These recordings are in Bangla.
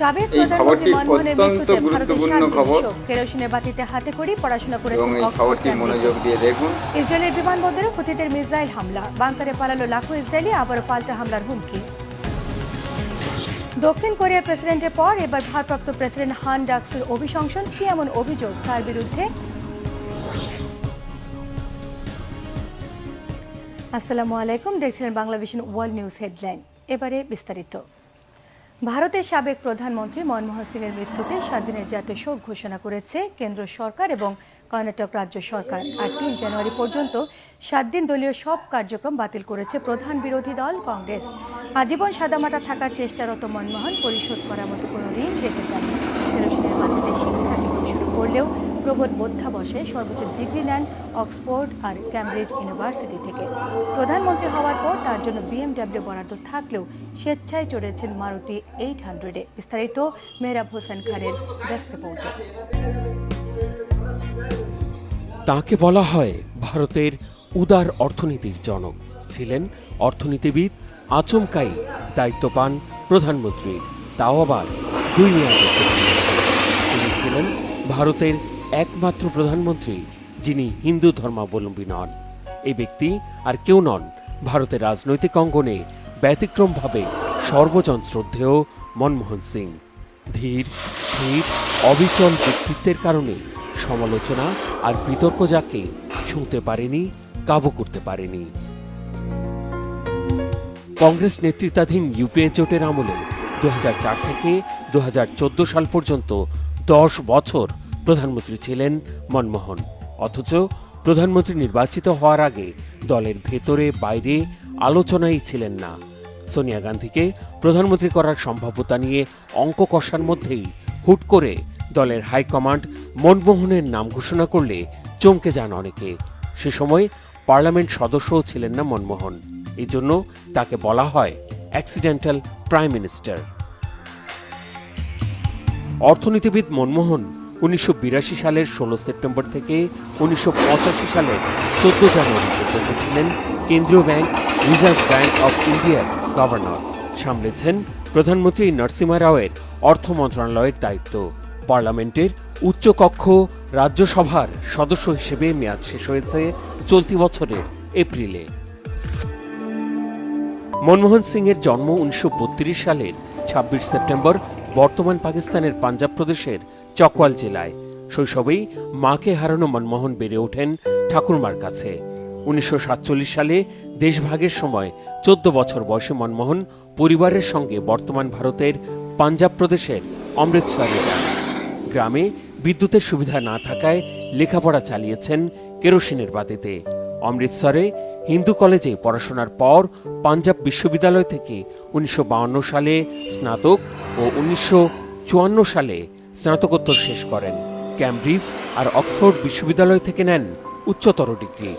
সাবেক প্রধানমন্ত্রী মনমোহনের মৃত্যুতে গুরুত্বপূর্ণ খবর। কেরোসিনের বাতিতে হাতে করেই পড়াশোনা এবং এই খবরটি মনোযোগ দিয়ে দেখুন। ইসরায়েলের বিমানবন্দরে হুতিদের মিসাইল হামলা। বাংকারে পালালো লাখো ইসরায়েলি আবারও পাল্টা হামলার হুমকি। দক্ষিণ কোরিয়ার প্রেসিডেন্টের পর এবার ভারপ্রাপ্ত প্রেসিডেন্ট হান ডাকসুর অভিশংসন। কি এমন অভিযোগ তার বিরুদ্ধে? আসসালামু আলাইকুম। দেখছিলেন বাংলাদেশের ওয়ার্ল্ড নিউজ হেডলাইন। এবারে বিস্তারিত। ভারতের সাবেক প্রধানমন্ত্রী মনমোহন সিংয়ের মৃত্যুতে সাত দিনের জাতীয় শোক ঘোষণা করেছে কেন্দ্র সরকার এবং কর্ণাটক রাজ্য সরকার। আর তিন জানুয়ারি পর্যন্ত সাত দিন দলীয় সব কার্যক্রম বাতিল করেছে প্রধান বিরোধী দল কংগ্রেস। আজীবন সাদামাটা থাকার চেষ্টারত মনমোহন পরিশোধ করার মতো কোনো ঋণ রেখে যান কেরোসিনের শিক্ষা জীবন শুরু করলেও প্রবোধ অধ্যাবসে সর্বোচ্চ ডিগ্রি নেন অক্সফোর্ড আর ক্যামব্রিজ ইউনিভার্সিটি থেকে। প্রধানমন্ত্রী হওয়ার পর তার জন্য বিএমডব্লিউ বরাদ্দ থাকলেও স্বেচ্ছায় চড়েছেন মারুতি এইট হান্ড্রেডে বিস্তারিত মেহরাব হোসেন খানের ডেস্ক রিপোর্টে। তাকে বলা হয় ভারতের উদার অর্থনীতির জনক। ছিলেন অর্থনীতিবিদ আচমকাই দায়িত্ব পান প্রধানমন্ত্রী তাও আবার দুই জন্য। তিনি ছিলেন ভারতের একমাত্র প্রধানমন্ত্রী, যিনি হিন্দু ধর্মাবলম্বী নন। এই ব্যক্তি আর কেউ নন। ভারতের রাজনৈতিক অঙ্গনে ব্যতিক্রমভাবে সর্বজন শ্রদ্ধেয় মনমোহন সিং। ধীর, স্থির, অবিচল ব্যক্তিত্বের কারণে সমালোচনা আর বিতর্ক যাকে ছুঁতে পারেনি, কাবু করতে পারেনি। কংগ্রেস নেতৃত্বাধীন ইউপিএ জোটের আমলে দু হাজার চার থেকে দু হাজার চোদ্দ সাল পর্যন্ত দশ বছর প্রধানমন্ত্রী ছিলেন মনমোহন। অথচ প্রধানমন্ত্রী নির্বাচিত হওয়ার আগে দলের ভেতরে বাইরে আলোচনাই ছিলেন না। সোনিয়া গান্ধীকে প্রধানমন্ত্রী করার সম্ভাব্যতা নিয়ে অঙ্ক কষার মধ্যেই হুট করে দলের হাইকমান্ড মনমোহনের নাম ঘোষণা করলে চমকে যান অনেকে। সে সময় পার্লামেন্ট সদস্যও ছিলেন না মনমোহন। এই জন্য তাকে বলা হয় অ্যাক্সিডেন্টাল প্রাইম মিনিস্টার। অর্থনীতিবিদ মনমোহন উনিশশো বিরাশি সালের ষোলো সেপ্টেম্বর থেকে উনিশশো পঁচাশি সালের চোদ্দ জানুয়ারি পর্যন্ত ছিলেন কেন্দ্রীয় ব্যাংক, রিজার্ভ ব্যাংক অফ ইন্ডিয়ার গভর্নর। সামলেছেন প্রধানমন্ত্রী নরসিমা রাওয়ের অর্থ মন্ত্রণালয়ের দায়িত্ব। পার্লামেন্টের উচ্চকক্ষ রাজ্যসভার সদস্য হিসেবে মেয়াদ শেষ হয়েছে চলতি বছরের এপ্রিলে। মনমোহন সিং এর জন্ম উনিশশো সালের ২৬ সেপ্টেম্বর বর্তমান পাকিস্তানের পাঞ্জাব প্রদেশের চকওয়াল জেলায়। শৈশবেই মাকে হারানো মনমোহন বেড়ে ওঠেন ঠাকুরমার কাছে। উনিশশো সাতচল্লিশ সালে দেশভাগের সময় চোদ্দ বছর বয়সে মনমোহন পরিবারের সঙ্গে বর্তমান ভারতের পাঞ্জাব প্রদেশের অমৃতসরে যান। গ্রামে বিদ্যুতের সুবিধা না থাকায় লেখাপড়া চালিয়েছেন কেরোসিনের বাতিতে। অমৃতসরে হিন্দু কলেজে পড়াশোনার পর পাঞ্জাব বিশ্ববিদ্যালয় থেকে উনিশশো সালে স্নাতক ও উনিশশো চুয়ান্ন সালে স্নাতকোত্তর শেষ করেন। ক্যামব্রিজ আর অক্সফোর্ড বিশ্ববিদ্যালয় থেকে নেন উচ্চতর ডিগ্রি।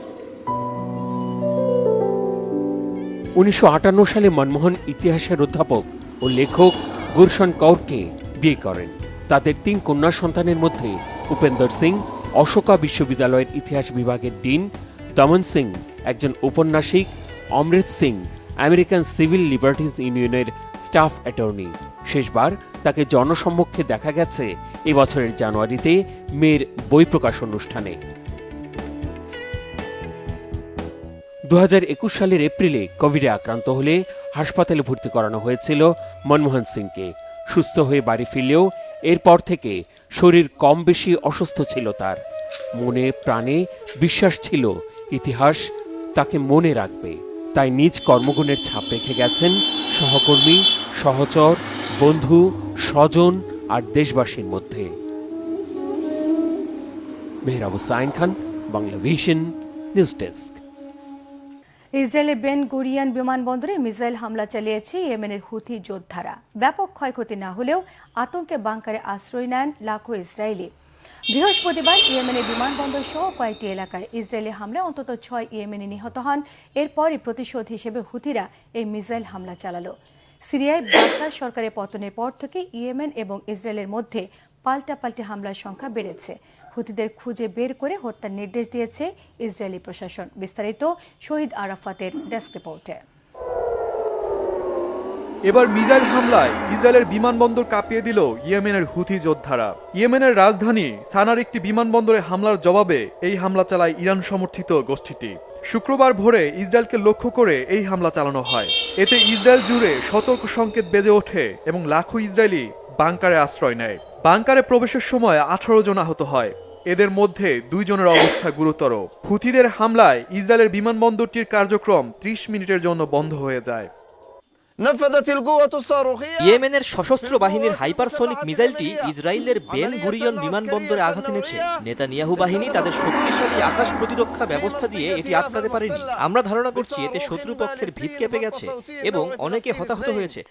উনিশশো আটান্ন সালে মনমোহন ইতিহাসের অধ্যাপক ও লেখক গুরশন কৌরকে বিয়ে করেন। তাদের তিন কন্যা সন্তানের মধ্যে উপেন্দর সিং, অশোকা বিশ্ববিদ্যালয়ের ইতিহাস বিভাগের ডিন, দমন সিং, একজন ঔপন্যাসিক, Amrit Singh, American civil liberties ইউনিয়নের স্টাফ অ্যাটর্নি। শেষবার তাকে জনসম্মুখে দেখা গেছে এবছরের জানুয়ারিতে মেয়ের বই প্রকাশ অনুষ্ঠানে। দু সালের এপ্রিলে কোভিডে আক্রান্ত হলে হাসপাতালে ভর্তি করানো হয়েছিল মনমোহন সিংকে। সুস্থ হয়ে বাড়ি ফিরলেও এরপর থেকে শরীর কম বেশি অসুস্থ ছিল তার। মনে প্রাণে বিশ্বাস ছিল, ইতিহাস তাকে মনে রাখবে। তাই নিজ কর্মগুণের ছাপ রেখে গেছেন সহকর্মী, সহচর, বন্ধু স্বজন আর দেশবাসীর মধ্যে। Mehrabu Sain Khan, Bangla vision, news desk. ইসরায়েলের বেন গুরিয়ান বিমানবন্দরে মিসাইল হামলা চালিয়েছে ইয়েমেনের হুথি যোদ্ধারা। ব্যাপক ক্ষয়ক্ষতি না হলেও আতঙ্কে বাংকারে আশ্রয় নেন লাখো ইসরায়েলি। বৃহস্পতিবার ইয়েমেনের বিমানবন্দর সহ কয়েকটি এলাকায় ইসরায়েলি হামলায় অন্তত ছয় ইয়েমেনি নিহত হন। এরপরই প্রতিশোধ হিসেবে হুথিরা এই মিসাইল হামলা চালালো। সিরিয়ায় বাশার সরকারের পতনের পর থেকে ইয়েমেন এবং ইসরায়েলের মধ্যে পাল্টাপাল্টি হামলার সংখ্যা বেড়েছে। হুতিদের খুঁজে বের করে হত্যার নির্দেশ দিয়েছে ইসরায়েলি প্রশাসন। বিস্তারিত শহীদ আরাফাতের ডেস্ক রিপোর্টে। এবার মিসাইল হামলায় ইসরায়েলের বিমানবন্দর কাঁপিয়ে দিল ইয়েমেনের হুথি যোদ্ধারা। ইয়েমেনের রাজধানী সানার একটি বিমানবন্দরে হামলার জবাবে এই হামলা চালায় ইরান সমর্থিত গোষ্ঠীটি। শুক্রবার ভোরে ইসরায়েলকে লক্ষ্য করে এই হামলা চালানো হয়। এতে ইসরায়েল জুড়ে সতর্ক সংকেত বেজে ওঠে এবং লাখো ইসরায়েলি বাংকারে আশ্রয় নেয়। বাংকারে প্রবেশের সময় আঠারো জন আহত হয়। এদের মধ্যে দুইজনের অবস্থা গুরুতর। হুথিদের হামলায় ইসরায়েলের বিমানবন্দরটির কার্যক্রম ত্রিশ মিনিটের জন্য বন্ধ হয়ে যায়। ইয়েমেনের সশস্ত্র বাহিনীর হাইপারসনিক মিসাইলটি ইসরায়েলের বেন গুরিয়ন বিমানবন্দরে আঘাত এনেছে। নেতানিয়াহু বাহিনী তাদের শক্তিশালী আকাশ প্রতিরক্ষা ব্যবস্থা দিয়ে এটি আটকাতে পারেনি। আমরা ধারণা করছি এতে শত্রুপক্ষের ভিত কেঁপে গেছে এবং অনেকে হতাহত হয়েছে।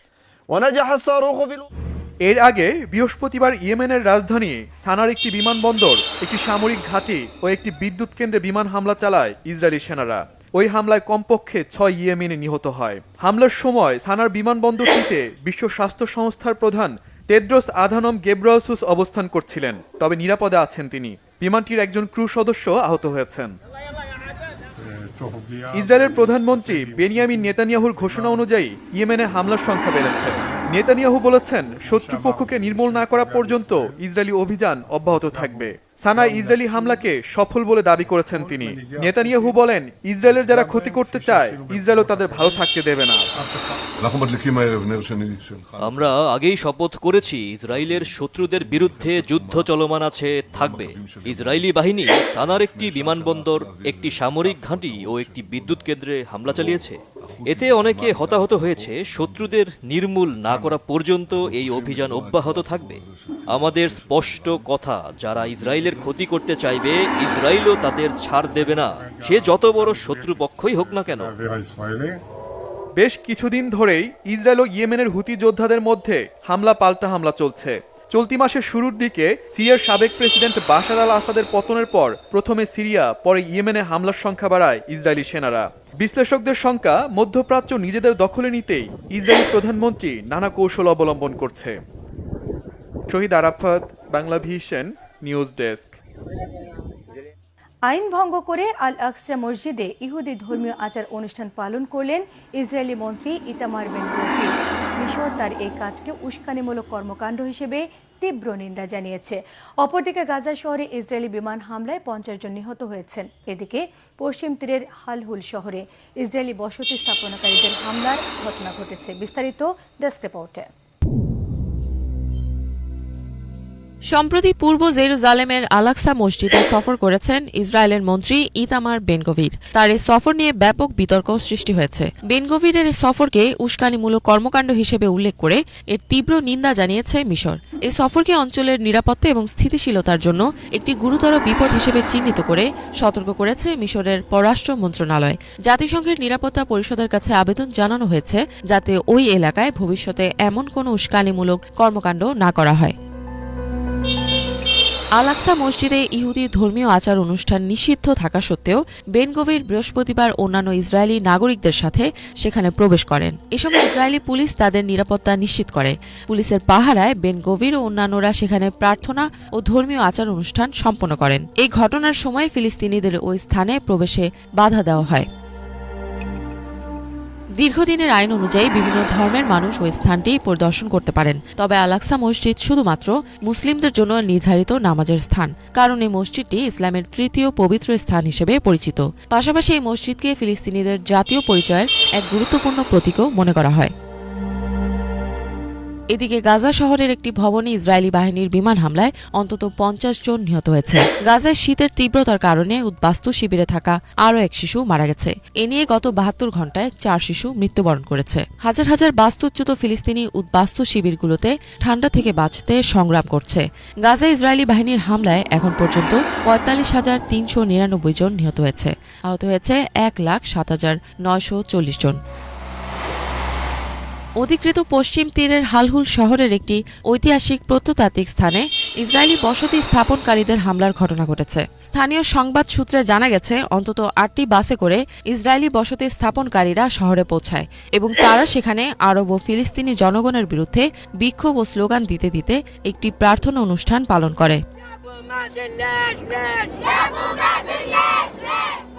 এর আগে বৃহস্পতিবার ইয়েমেনের রাজধানী সানার একটি বিমানবন্দর একটি সামরিক ঘাঁটি ও একটি বিদ্যুৎ কেন্দ্রে বিমান হামলা চালায় ইসরায়েলি সেনারা। ওই হামলায় কমপক্ষে ছয় ইয়েমেনি নিহত হয়। হামলার সময় সানার বিমানবন্দরটিতে বিশ্ব স্বাস্থ্য সংস্থার প্রধান তেদ্রোস আধানম গেব্রাসুস অবস্থান করছিলেন, তবে নিরাপদে আছেন তিনি। বিমানটির একজন ক্রু সদস্য আহত হয়েছেন। ইসরায়েলের প্রধানমন্ত্রী বেনিয়ামিন নেতানিয়াহুর ঘোষণা অনুযায়ী ইয়েমেনে হামলার সংখ্যা বেড়েছে। নেতানিয়াহু বলেছেন শত্রুপক্ষকে নির্মূল না করা পর্যন্ত ইসরায়েলি অভিযান অব্যাহত থাকবে। সানা ইসরায়েলি হামলাকে সফল বলে দাবি করেছেন তিনি। নেতানিয়াহু বলেন ইসরায়েলের যারা ক্ষতি করতে চায় ইসরায়েলও তাদের ভালো থাকতে দেবে না। আমরা আগেই শপথ করেছি ইসরায়েলের শত্রুদের বিরুদ্ধে যুদ্ধ চলমান আছে থাকবে। ইসরায়েলি বাহিনী সানার একটি বিমানবন্দর একটি সামরিক ঘাঁটি ও একটি বিদ্যুৎ কেন্দ্রে হামলা চালিয়েছে। এতে অনেকে হতাহত হয়েছে, শত্রুদের নির্মূল না করা পর্যন্ত এই অভিযান অব্যাহত থাকবে। আমাদের স্পষ্ট কথা, যারা ইসরায়েলের ক্ষতি করতে চাইবে, ইসরায়েলও তাদের ছাড় দেবে না। সে যত বড় শত্রুপক্ষই হোক না কেন। বেশ কিছুদিন ধরেই ইসরায়েল ও ইয়েমেনের হুতি যোদ্ধাদের মধ্যে হামলা পাল্টা হামলা চলছে। চলতি মাসের শুরুর দিকে সিরিয়ার সাবেক প্রেসিডেন্ট বাশার আল আসাদের পতনের পর প্রথমে সিরিয়া, পরে ইয়েমেনে হামলার সংখ্যা বাড়ায় ইসরায়েলি সেনারা। বিশ্লেষকদের সংখ্যা মধ্যপ্রাচ্য নিজেদের দখলে নিতেই ইসরায়েলি প্রধানমন্ত্রী নানা কৌশল অবলম্বন করছে। Shahid Arafat, Bangla vision, news desk. আইন ভঙ্গ করে আল আকসা মসজিদে ইহুদি ধর্মীয় আচার অনুষ্ঠান পালন করলেন ইসরায়েলি মন্ত্রী ইতামার বেন তার এই কাজকে উস্কানিমূলক কর্মকাণ্ড হিসেবে তীব্র নিন্দা জানিয়েছে। অপরদিকে গাজা শহরে ইসরায়েলি বিমান হামলায় পঞ্চাশ জন নিহত হয়েছেন। এদিকে পশ্চিম তীরের হালহুল শহরে ইসরায়েলি বসতি স্থাপনাকারীদের হামলার ঘটনা ঘটেছে। বিস্তারিত ডেস্ক রিপোর্টে। সম্প্রতি পূর্ব জেরুজালেমের আলাক্সা মসজিদে সফর করেছেন ইসরায়েলের মন্ত্রী ইতামার বেনগভির। তার এই সফর নিয়ে ব্যাপক বিতর্ক সৃষ্টি হয়েছে। বেনগভিরের সফরকে উস্কানিমূলক কর্মকাণ্ড হিসেবে উল্লেখ করে এর তীব্র নিন্দা জানিয়েছে মিশর। এই সফরকে অঞ্চলের নিরাপত্তা এবং স্থিতিশীলতার জন্য একটি গুরুতর বিপদ হিসেবে চিহ্নিত করে সতর্ক করেছে মিশরের পররাষ্ট্র মন্ত্রণালয়। জাতিসংঘের নিরাপত্তা পরিষদের কাছে আবেদন জানানো হয়েছে যাতে ওই এলাকায় ভবিষ্যতে এমন কোনো উস্কানিমূলক কর্মকাণ্ড না করা হয়। আলাক্সা মসজিদে ইহুদি ধর্মীয় আচার অনুষ্ঠান নিষিদ্ধ থাকা সত্ত্বেও বেনগভির বৃহস্পতিবার অন্যান্য ইসরায়েলি নাগরিকদের সাথে সেখানে প্রবেশ করেন। এ সময় ইসরায়েলি পুলিশ তাদের নিরাপত্তা নিশ্চিত করে। পুলিশের পাহারায় বেনগভির ও অন্যান্যরা সেখানে প্রার্থনা ও ধর্মীয় আচার অনুষ্ঠান সম্পন্ন করেন। এই ঘটনার সময় ফিলিস্তিনিদের ওই স্থানে প্রবেশে বাধা দেওয়া হয়। দীর্ঘদিনের আইন অনুযায়ী বিভিন্ন ধর্মের মানুষ ওই স্থানটি পরিদর্শন করতে পারেন। তবে আলাক্সা মসজিদ শুধুমাত্র মুসলিমদের জন্য নির্ধারিত নামাজের স্থান, কারণ এই মসজিদটি ইসলামের তৃতীয় পবিত্র স্থান হিসেবে পরিচিত। পাশাপাশি এই মসজিদকে ফিলিস্তিনিদের জাতীয় পরিচয়ের এক গুরুত্বপূর্ণ প্রতীকও মনে করা হয়। এদিকে গাজা শহরের একটি ভবনে ইসরায়েলি বাহিনীর বিমান হামলায় অন্তত পঞ্চাশ জন নিহত হয়েছে। গাজায় শীতের তীব্রতার কারণে উদ্বাস্তু শিবিরে থাকা আরও এক শিশু মারা গেছে। এ নিয়ে গত বাহাত্তর ঘন্টায় চার শিশু মৃত্যুবরণ করেছে। হাজার হাজার বাস্তুচ্যুত ফিলিস্তিনি উদ্বাস্তু শিবিরগুলোতে ঠান্ডা থেকে বাঁচতে সংগ্রাম করছে। গাজা ইসরায়েলি বাহিনীর হামলায় এখন পর্যন্ত পঁয়তাল্লিশ হাজার তিনশো নিরানব্বই জন নিহত হয়েছে। আহত হয়েছে এক লাখ সাত হাজার নয়শো চল্লিশ জন। অধিকৃত পশ্চিম তীরের হালহুল শহরের একটি ঐতিহাসিক প্রত্নতাত্ত্বিক স্থানে ইসরায়েলি বসতি স্থাপনকারীদের হামলার ঘটনা ঘটেছে। স্থানীয় সংবাদ সূত্রে জানা গেছে, অন্তত আটটি বাসে করে ইসরায়েলি বসতি স্থাপনকারীরা শহরে পৌঁছায় এবং তারা সেখানে আরব ও ফিলিস্তিনি জনগণের বিরুদ্ধে বিক্ষোভ ও স্লোগান দিতে দিতে একটি প্রার্থনা অনুষ্ঠান পালন করে।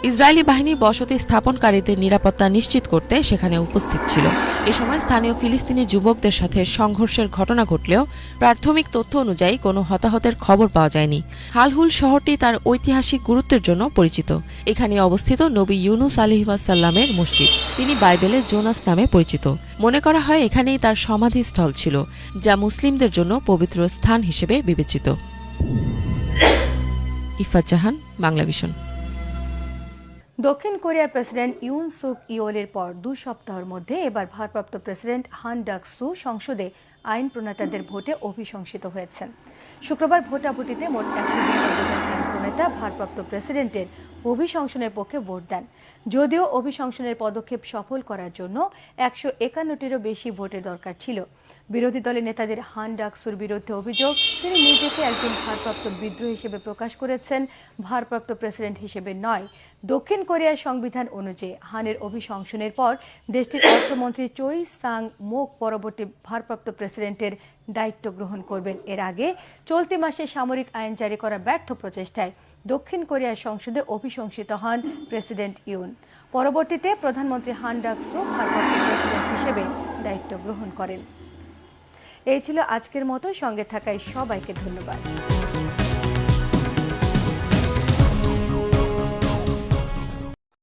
ইসরায়েলি বাহিনী বসতি স্থাপনকারীদের নিরাপত্তা নিশ্চিত করতে সেখানে উপস্থিত ছিল। এ সময় স্থানীয় ফিলিস্তিনি যুবকদের সাথে সংঘর্ষের ঘটনা ঘটলেও প্রাথমিক তথ্য অনুযায়ী কোনো হতাহতের খবর পাওয়া যায়নি। হালহুল শহরটি তার ঐতিহাসিক গুরুত্বের জন্য পরিচিত। এখানে অবস্থিত নবী ইউনুস আলিহাসাল্লামের মসজিদ। তিনি বাইবেলের জোনাস নামে পরিচিত। মনে করা হয় এখানেই তার সমাধিস্থল ছিল, যা মুসলিমদের জন্য পবিত্র স্থান হিসেবে বিবেচিত। ইফাত জাহান, বাংলা বাংলাভিশন দক্ষিণ কোরিয়ার প্রেসিডেন্ট ইউন সুক ইওলের পর দু সপ্তাহের মধ্যে এবার ভারপ্রাপ্ত প্রেসিডেন্ট হান ডাক সু সংসদে আইন প্রণেতাদের ভোটে অভিশংসিত হয়েছেন। শুক্রবার ভোটাভুটিতে মোট একশো আইন প্রণেতা ভারপ্রাপ্ত প্রেসিডেন্টের অভিশংসনের পক্ষে ভোট দেন। যদিও অভিশংসনের পদক্ষেপ সফল করার জন্য একশো একান্নটিরও বেশি ভোটের দরকার ছিল। বিরোধী দলের নেতাদের হান ডাকসুর বিরুদ্ধে অভিযোগ। তিনি নিজেকে একজন ভারপ্রাপ্ত বিদ্রোহী হিসেবে প্রকাশ করেছেন। ভারপ্রাপ্ত প্রেসিডেন্ট হিসেবে নয়। দক্ষিণ কোরিয়ার সংবিধান অনুযায়ী হানের অভিশংসনের পর দেশটির অর্থমন্ত্রী চই সাং মুক পরবর্তী ভারপ্রাপ্ত প্রেসিডেন্টের দায়িত্ব গ্রহণ করবেন। এর আগে চলতি মাসে সামরিক আইন জারি করার ব্যর্থ প্রচেষ্টায় দক্ষিণ কোরিয়ার সংসদে অভিশংসিত হন প্রেসিডেন্ট ইউন। পরবর্তীতে প্রধানমন্ত্রী হান ডাকসু ভারপ্রাপ্ত প্রেসিডেন্ট হিসেবে দায়িত্ব গ্রহণ করেন। এই ছিল আজকের মতো। সঙ্গে থাকায় সবাইকে ধন্যবাদ।